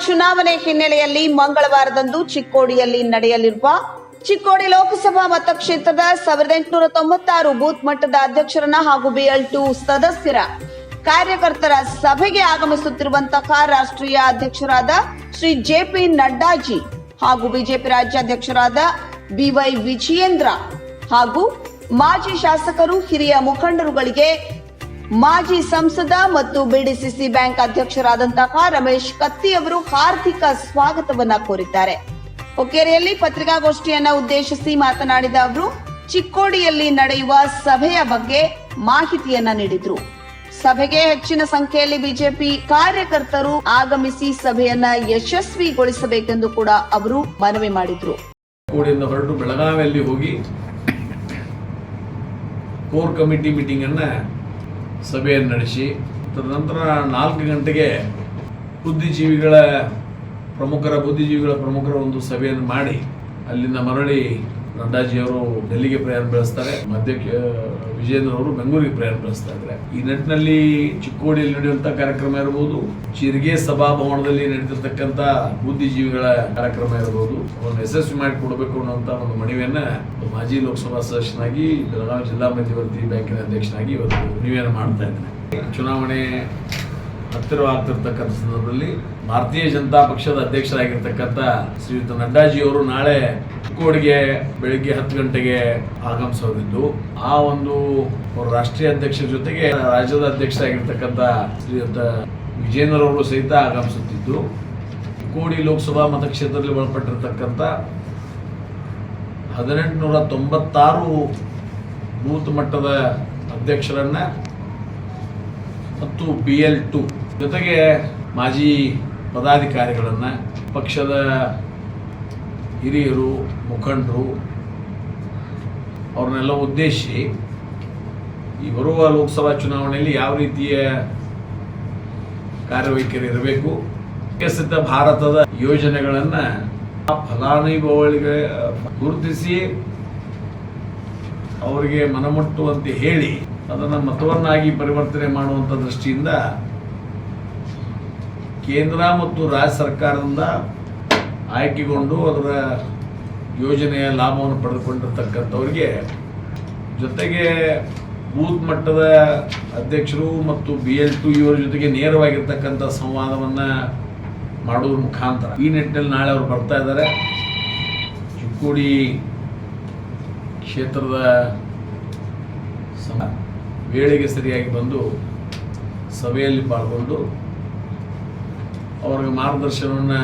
ಚುನಾವಣೆ ಹಿನ್ನೆಲೆಯಲ್ಲಿ ಮಂಗಳವಾರದಂದು ಚಿಕ್ಕೋಡಿಯಲ್ಲಿ ನಡೆಯಲಿರುವ ಚಿಕ್ಕೋಡಿ ಲೋಕಸಭಾ ಮತಕ್ಷೇತ್ರದ ಸಾವಿರದ ಎಂಟುನೂರ ತೊಂಬತ್ತಾರು ಬೂತ್ ಮಟ್ಟದ ಅಧ್ಯಕ್ಷರನ್ನ ಹಾಗೂ ಬಿಎಲ್ ಟು ಸದಸ್ಯರ ಕಾರ್ಯಕರ್ತರ ಸಭೆಗೆ ಆಗಮಿಸುತ್ತಿರುವಂತಹ ರಾಷ್ಟ್ರೀಯ ಅಧ್ಯಕ್ಷರಾದ ಶ್ರೀ ಜೆಪಿ ನಡ್ಡಾಜಿ ಹಾಗೂ ಬಿಜೆಪಿ ರಾಜ್ಯಾಧ್ಯಕ್ಷರಾದ ಬಿವೈ ವಿಜಯೇಂದ್ರ ಹಾಗೂ ಮಾಜಿ ಶಾಸಕರು ಹಿರಿಯ ಮುಖಂಡರುಗಳಿಗೆ ಮಾಜಿ ಸಂಸದ ಮತ್ತು ಬಿಡಿಸಿಸಿ ಬ್ಯಾಂಕ್ ಅಧ್ಯಕ್ಷರಾದಂತಹ ರಮೇಶ್ ಕತ್ತಿ ಅವರು ಹಾರ್ದಿಕ ಸ್ವಾಗತವನ್ನ ಕೋರಿದ್ದಾರೆ. ಹೊಕ್ಕೇರಿಯಲ್ಲಿ ಪತ್ರಿಕಾಗೋಷ್ಠಿಯನ್ನ ಉದ್ದೇಶಿಸಿ ಮಾತನಾಡಿದ ಅವರು, ಚಿಕ್ಕೋಡಿಯಲ್ಲಿ ನಡೆಯುವ ಸಭೆಯ ಬಗ್ಗೆ ಮಾಹಿತಿಯನ್ನ ನೀಡಿದ್ರು. ಸಭೆಗೆ ಹೆಚ್ಚಿನ ಸಂಖ್ಯೆಯಲ್ಲಿ ಬಿಜೆಪಿ ಕಾರ್ಯಕರ್ತರು ಆಗಮಿಸಿ ಸಭೆಯನ್ನ ಯಶಸ್ವಿಗೊಳಿಸಬೇಕೆಂದು ಕೂಡ ಅವರು ಮನವಿ ಮಾಡಿದ್ರು. ಬೆಳಗಾವಿಯಲ್ಲಿ ಹೋಗಿ ಕೋರ್ ಕಮಿಟಿ ಮೀಟಿಂಗನ್ನು ಸಭೆಯನ್ನು ನಡೆಸಿ ತದನಂತರ ನಾಲ್ಕು ಗಂಟೆಗೆ ಬುದ್ಧಿಜೀವಿಗಳ ಪ್ರಮುಖರ ಬುದ್ಧಿಜೀವಿಗಳ ಪ್ರಮುಖರ ಒಂದು ಸಭೆಯನ್ನು ಮಾಡಿ ಅಲ್ಲಿಂದ ಮರಳಿ ನಡ್ಡಾಜಿಯವರು ಡೆಲ್ಲಿಗೆ ಪ್ರಯಾಣ ಬೆಳೆಸ್ತಾರೆ, ಮಧ್ಯ ವಿಜೇಂದ್ರ ಅವರು ಬೆಂಗಳೂರಿಗೆ ಪ್ರಯಾಣ ಬೆಳೆಸ್ತಾ ಇದ್ದಾರೆ. ಈ ನಿಟ್ಟಿನಲ್ಲಿ ಚಿಕ್ಕೋಡಿಯಲ್ಲಿ ನಡೆಯುವಂಥ ಕಾರ್ಯಕ್ರಮ ಇರಬಹುದು ಚಿರ್ಗೆ ಸಭಾಭವನದಲ್ಲಿ ನಡೀತಿರ್ತಕ್ಕಂಥ ಬುದ್ಧಿಜೀವಿಗಳ ಕಾರ್ಯಕ್ರಮ ಇರಬಹುದು ಅವನ್ನು ಯಶಸ್ವಿ ಮಾಡಿಕೊಡ್ಬೇಕು ಅನ್ನುವಂಥ ಒಂದು ಮನವಿಯನ್ನ ಮಾಜಿ ಲೋಕಸಭಾ ಸದಸ್ಯನಾಗಿ, ಬೆಳಗಾವಿ ಜಿಲ್ಲಾ ಮಧ್ಯವರ್ತಿ ಬ್ಯಾಂಕಿನ ಅಧ್ಯಕ್ಷನಾಗಿ ಇವತ್ತು ಮನವಿಯನ್ನು ಮಾಡ್ತಾ ಇದ್ದೇನೆ. ಚುನಾವಣೆ ಹತ್ತಿರವಾಗ್ತಿರ್ತಕ್ಕಂಥ ಸಂದರ್ಭದಲ್ಲಿ ಭಾರತೀಯ ಜನತಾ ಪಕ್ಷದ ಅಧ್ಯಕ್ಷರಾಗಿರ್ತಕ್ಕಂಥ ಶ್ರೀಯುತ ನಡ್ಡಾಜಿ ಅವರು ನಾಳೆ ಚಿಕ್ಕೋಡಿಗೆ ಬೆಳಿಗ್ಗೆ ಹತ್ತು ಗಂಟೆಗೆ ಆಗಮಿಸೋದಿದ್ದು, ಆ ಒಂದು ರಾಷ್ಟ್ರೀಯ ಅಧ್ಯಕ್ಷರ ಜೊತೆಗೆ ರಾಜ್ಯದ ಅಧ್ಯಕ್ಷರಾಗಿರ್ತಕ್ಕಂಥ ಶ್ರೀಯುತ ವಿಜೇಂದ್ರ ಅವರು ಸಹಿತ ಆಗಮಿಸುತ್ತಿದ್ದು ಚಿಕ್ಕೋಡಿ ಲೋಕಸಭಾ ಮತಕ್ಷೇತ್ರದಲ್ಲಿ ಒಳಪಟ್ಟಿರ್ತಕ್ಕಂಥ ಹದಿನೆಂಟುನೂರ ತೊಂಬತ್ತಾರು ಬೂತ್ ಮಟ್ಟದ ಅಧ್ಯಕ್ಷರನ್ನ ಮತ್ತು ಬಿ ಎಲ್ ಟು ಜೊತೆಗೆ ಮಾಜಿ ಪದಾಧಿಕಾರಿಗಳನ್ನ ಪಕ್ಷದ ಹಿರಿಯರು, ಮುಖಂಡರು, ಅವ್ರನ್ನೆಲ್ಲ ಉದ್ದೇಶಿಸಿ ಈ ಬರುವ ಲೋಕಸಭಾ ಚುನಾವಣೆಯಲ್ಲಿ ಯಾವ ರೀತಿಯ ಕಾರ್ಯವೈಖರಿ ಇರಬೇಕು? ವಿಕಸಿತ ಭಾರತದ ಯೋಜನೆಗಳನ್ನ ಫಲಾನುಭವಿಗಳಿಗೆ ಗುರುತಿಸಿ ಅವರಿಗೆ ಮನಮುಟ್ಟುವಂತೆ ಹೇಳಿ ಅದನ್ನು ಮತವನ್ನಾಗಿ ಪರಿವರ್ತನೆ ಮಾಡುವಂಥ ದೃಷ್ಟಿಯಿಂದ ಕೇಂದ್ರ ಮತ್ತು ರಾಜ್ಯ ಸರ್ಕಾರದಿಂದ ಆಯ್ಕೆಗೊಂಡು ಅದರ ಯೋಜನೆಯ ಲಾಭವನ್ನು ಪಡೆದುಕೊಂಡಿರ್ತಕ್ಕಂಥವ್ರಿಗೆ ಜೊತೆಗೆ ಬೂತ್ ಮಟ್ಟದ ಅಧ್ಯಕ್ಷರು ಮತ್ತು ಬಿ ಎಲ್ ಟು ಇವರ ಜೊತೆಗೆ ನೇರವಾಗಿರ್ತಕ್ಕಂಥ ಸಂವಾದವನ್ನು ಮಾಡುವ ಮುಖಾಂತರ. ಈ ನಿಟ್ಟಿನಲ್ಲಿ ನಾಳೆ ಅವರು ಬರ್ತಾ ಇದ್ದಾರೆ. ಚಿಕ್ಕೋಡಿ ಕ್ಷೇತ್ರದ ಸಮ, ವೇಳೆಗೆ ಸರಿಯಾಗಿ ಬಂದು ಸಭೆಯಲ್ಲಿ ಪಾಲ್ಗೊಂಡು ಅವರಿಗೆ ಮಾರ್ಗದರ್ಶನವನ್ನು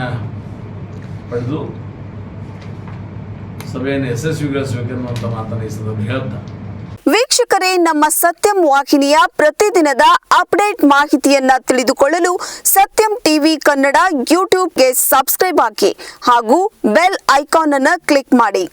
ಪಡೆದು ಸಭೆಯನ್ನು ಯಶಸ್ವಿಗೊಳಿಸಬೇಕೆನ್ನುವಂಥ ಮಾತನ್ನು ಈ ಸಂದರ್ಭ ಹೇಳ್ತಾ. ವೀಕ್ಷಕರೇ, ನಮ್ಮ ಸತ್ಯಂ ವಾಹಿನಿಯ ಪ್ರತಿದಿನದ ಅಪ್ಡೇಟ್ ಮಾಹಿತಿಯನ್ನ ತಿಳಿದುಕೊಳ್ಳಲು ಸತ್ಯಂ ಟಿವಿ ಕನ್ನಡ ಯೂಟ್ಯೂಬ್ಗೆ ಸಬ್ಸ್ಕ್ರೈಬ್ ಹಾಕಿ ಹಾಗೂ ಬೆಲ್ ಐಕಾನ್ ಅನ್ನು ಕ್ಲಿಕ್ ಮಾಡಿ.